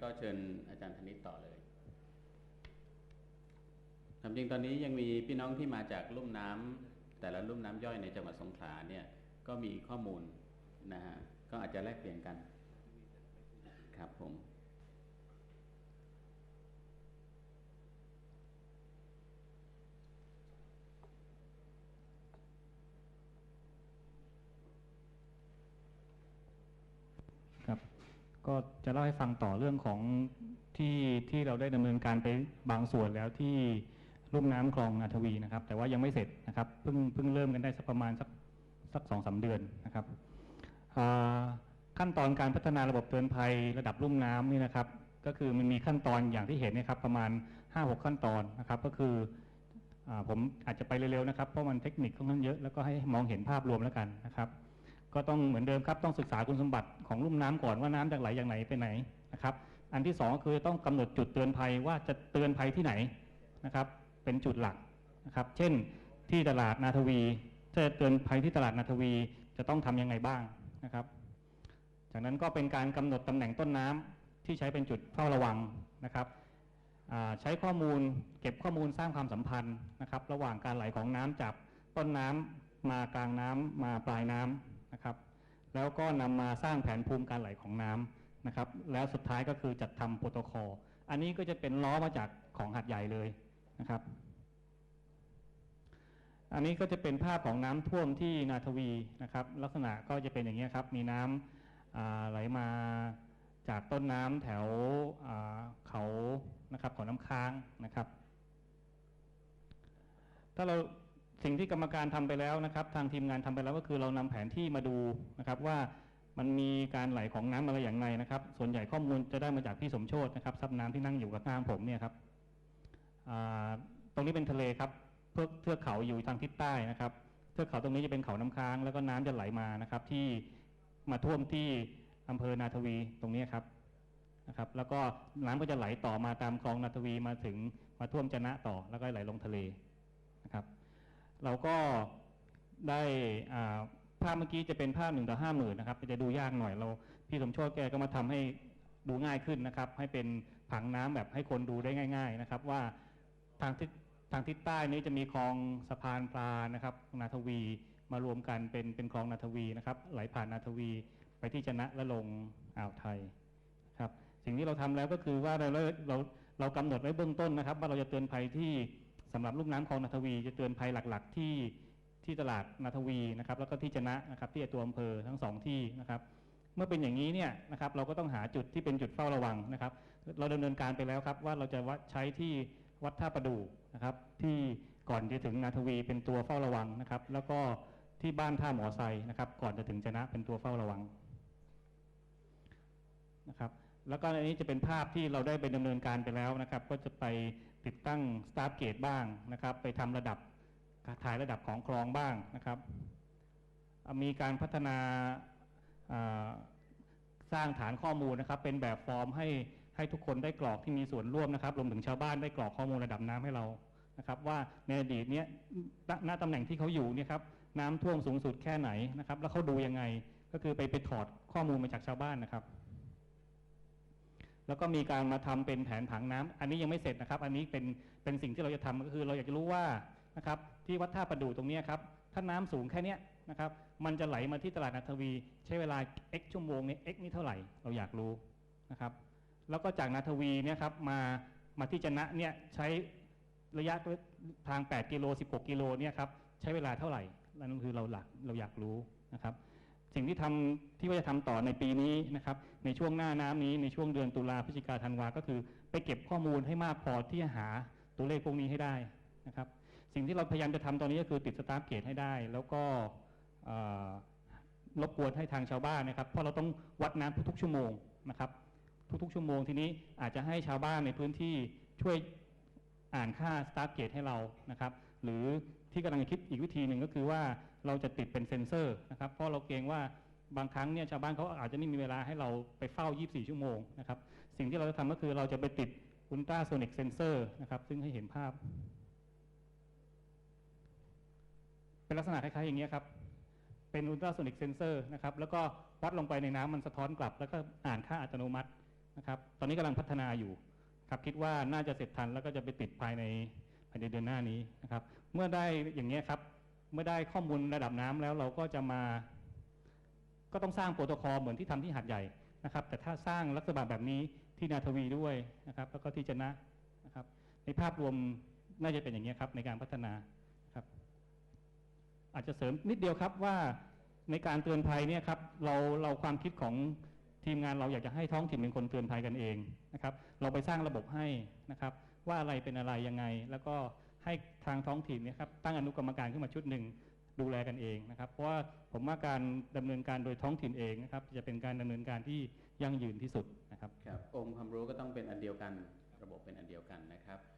ก็เชิญอาจารย์ธนิตต่อเลยคำจริงตอนนี้ยังมีพี่น้องที่มาจากลุ่มน้ำแต่ละลุ่มน้ำย่อยในจังหวัดสงขลาเนี่ย ก็มีข้อมูลนะฮะ ก็อาจจะแลกเปลี่ยนกัน ครับผม ครับ ก็จะเล่าให้ฟังต่อเรื่องของที่ที่เราได้ดำเนินการไปบางส่วนแล้วที่ลุ่มน้ำคลองนาทวีนะครับ แต่ว่ายังไม่เสร็จนะครับเพิ่งเพิ่งเริ่มกันได้สักประมาณสักสักสองสาเดือนนะครับขั้นตอนการพัฒนาระบบเตือนภัยระดับลุ่มน้ำนี่นะครับ ก็คือมันมีขั้นตอนอย่างที่เห็นนยครับประมาณ 5-6 ขั้นตอนนะครับก็คืออผมอาจจะไปเร็วๆนะครับเพราะมันเทคนิคค่อนข้างเยอะแล้วก็ให้มองเห็นภาพรวมแล้วกันนะครับ ก็ต้องเหมือนเดิมครับต้องศึกษาคุณสมบัติของลุ่มน้ำก่อนว่าน้ำจากไหลอย่างไหนไปไหนนะครับ อันที่สองก็คือต้องกำหนดจุดเตือนภัยว่าจะเตือนภัยที่ไหนนะครับ เป็นจุดหลักนะครับ เช่นที่ตลาดนาทวีจะเตือนภัยที่ตลาดนาทวีจะต้องทำยังไงบ้างนะครับ จากนั้นก็เป็นการกำหนดตำแหน่งต้นน้ำที่ใช้เป็นจุดเฝ้าระวังนะครับใช้ข้อมูลเก็บข้อมูลสร้างความสัมพันธ์นะครับ ระหว่างการไหลของน้ำจากต้นน้ำมากลางน้ำมาปลายน้ำนะครับ แล้วก็นำมาสร้างแผนภูมิการไหลของน้ำนะครับ แล้วสุดท้ายก็คือจัดทำโปรโตคอลอันนี้ก็จะเป็นล้อมาจากของหัดใหญ่เลยนะครับ อันนี้ก็จะเป็นภาพของน้ำท่วมที่นาทวีนะครับ ลักษณะก็จะเป็นอย่างนี้ครับ มีน้ำอ่าไหลมาจากต้นน้ำแถวเขานะครับเขาน้ำค้างนะครับ ถ้าเรา สิ่งที่กรรมการทำไปแล้วนะครับ ทางทีมงานทำไปแล้วก็คือเรานำแผนที่มาดูนะครับว่ามันมีการไหลของน้ำอะไรอย่างไรนะครับ ส่วนใหญ่ข้อมูลจะได้มาจากพี่สมโชตนะครับซับน้ำที่นั่งอยู่กับข้างผมเนี่ยครับตรงนี้เป็นทะเลครับเทือกเทือกเขาอยู่ทางทิศใต้นะครับเทือกเขาตรงนี้จะเป็นเขาน้ำค้าง แล้วก็น้ำจะไหลมานะครับ ที่มาท่วมที่อำเภอนาทวีตรงนี้ครับนะครับ แล้วก็น้ำก็จะไหลต่อมาตามคลองนาทวีมาถึงมาท่วมจะนะต่อแล้วก็ไหลลงทะเลนะครับ เราก็ได้ภาพเมื่อกี้จะเป็นภาพหนึ่งต่อห้าหมื่นนะครับจะดูยากหน่อยเรา พี่สมโชติแกก็มาทำให้ดูง่ายขึ้นนะครับ ให้เป็นผังน้ำแบบให้คนดูได้ง่าย ๆนะครับ ว่าทางทิศทางทิศใต้นี้จะมีคลองสะพานปลานะครับ นาทวีมารวมกันเป็นเป็นคลองนาทวีนะครับ ไหลผ่านนาทวีไปที่จนะและลงอ่าวไทยครับ สิ่งที่เราทำแล้วก็คือว่าเราเราเรากำหนดไว้เบื้องต้นนะครับ ว่าเราจะเตือนภัยที่ สำหรับลูกน้ำคลองนาทวีจะเตือนภัยหลักๆ ที่ที่ตลาดนาทวีนะครับ แล้วก็ที่จนะนะครับที่ตัวอำเภอทั้งสองที่นะครับ เมื่อเป็นอย่างนี้เนี่ยนะครับเราก็ต้องหาจุดที่เป็นจุดเฝ้าระวังนะครับ เราดำเนินการไปแล้วครับว่าเราจะวัดใช้ที่วัดท่าประดูนะครับ ที่ก่อนจะถึงนาทวีเป็นตัวเฝ้าระวังนะครับ แล้วก็ที่บ้านท่าหมอไซนะครับ ก่อนจะถึงจนะเป็นตัวเฝ้าระวังนะครับแล้วก็อันนี้จะเป็นภาพที่เราได้ไปดำเนินการไปแล้วนะครับ ก็จะไป ติดตั้งสตาร์เกตบ้างนะครับ ไปทำระดับถ่ายระดับของคลองบ้างนะครับ มีการพัฒนาสร้างฐานข้อมูลนะครับ เป็นแบบฟอร์มให้ให้ทุกคนได้กรอกที่มีส่วนร่วมนะครับรวมถึงชาวบ้านได้กรอกข้อมูลระดับน้ำให้เรานะครับว่าในอดีตเนี้ยณณตำแหน่งที่เขาอยู่เนี่ยครับน้ำท่วมสูงสุดแค่ไหนนะครับ แล้วเขาดูยังไงก็คือไปไปถอดข้อมูลมาจากชาวบ้านนะครับ แล้วก็มีการมาทำเป็นแผนผังน้ำอันนี้ยังไม่เสร็จนะครับ อันนี้เป็นเป็นสิ่งที่เราจะทำก็คือ เราอยากจะรู้ว่านะครับที่วัดท่าประดู่ตรงนี้ครับถ้าน้ำสูงแค่นี้นะครับมันจะไหลมาที่ตลาดนาทวี ใช้เวลา x ชั่วโมงเนี่ย x นี่เท่าไหร่เราอยากรู้นะครับ แล้วก็จากนาทวีเนี่ยครับมามาที่จนะเนี่ยใช้ระยะทาง 8 กิโล 16 กิโลเนี่ยครับใช้เวลาเท่าไหร่นั่นคือเราหลักเราอยากรู้นะครับ สิ่งที่ทำที่ว่าจะทำต่อในปีนี้นะครับ ในช่วงหน้าน้ำนี้ในช่วงเดือนตุลาพฤศจิกาธันวาก็คือ ไปเก็บข้อมูลให้มากพอที่จะหาตัวเลขพวกนี้ให้ได้นะครับ สิ่งที่เราพยายามจะทำตอนนี้ก็คือติดสตาร์ทเกตให้ได้ แล้วก็รบกวนให้ทางชาวบ้านนะครับ เพราะเราต้องวัดน้ำทุกๆชั่วโมงนะครับทุกๆชั่วโมงทีนี้อาจจะให้ชาวบ้านในพื้นที่ช่วยอ่านค่าสตาร์ทเกตให้เรานะครับ หรือที่กำลังคิดอีกวิธีหนึ่งก็คือว่า เราจะติดเป็นเซ็นเซอร์นะครับเพราะเราเกรงว่าบางครั้งเนี่ยชาวบ้านเขาอาจจะไม่มีเวลาให้เราไปเฝ้า 24 ชั่วโมงนะครับสิ่งที่เราจะทำก็คือเราจะไปติดอุลตราโซนิกเซนเซอร์นะครับซึ่งให้เห็นภาพ เป็นลักษณะคล้ายๆอย่างนี้ยครับเป็นอุลตราโซนิกเซนเซอร์นะครับแล้วก็วัดลงไปในน้ำมันสะท้อนกลับ แล้วก็อ่านค่าอัตโนมัตินะครับตอนนี้กำลังพัฒนาอยู่ครับคิดว่าน่าจะเสร็จทันแล้วก็จะไปติดภายในภายในเดือนหน้านี้นะครับเมื่อได้อย่างนี้ยครับ เมื่อได้ข้อมูลระดับน้ำแล้วเราก็จะมา ก็ต้องสร้างโปรโตคอลเหมือนที่ทำที่หัดใหญ่นะครับ แต่ถ้าสร้างลักษณะแบบนี้ที่นาทวีด้วยนะครับ แล้วก็ที่จะนะนะครับ ในภาพรวมน่าจะเป็นอย่างนี้ครับในการพัฒนาครับ อาจจะเสริมนิดเดียวครับว่าในการเตือนภัยเนี่ยครับเราเราความคิดของทีมงานเราอยากจะให้ท้องถิ่นเป็นคนเตือนภัยกันเองนะครับ เราไปสร้างระบบให้นะครับ ว่าอะไรเป็นอะไรยังไง แล้วก็ ให้ทางท้องถิ่นเนี่ยครับตั้งอนุกรรมการขึ้นมาชุดหนึ่งดูแลกันเองนะครับ เพราะว่าผมว่าการดำเนินการโดยท้องถิ่นเองนะครับ จะเป็นการดำเนินการที่ยั่งยืนที่สุดนะครับครับองค์ความรู้ก็ต้องเป็นอันเดียวกัน ระบบเป็นอันเดียวกันนะครับ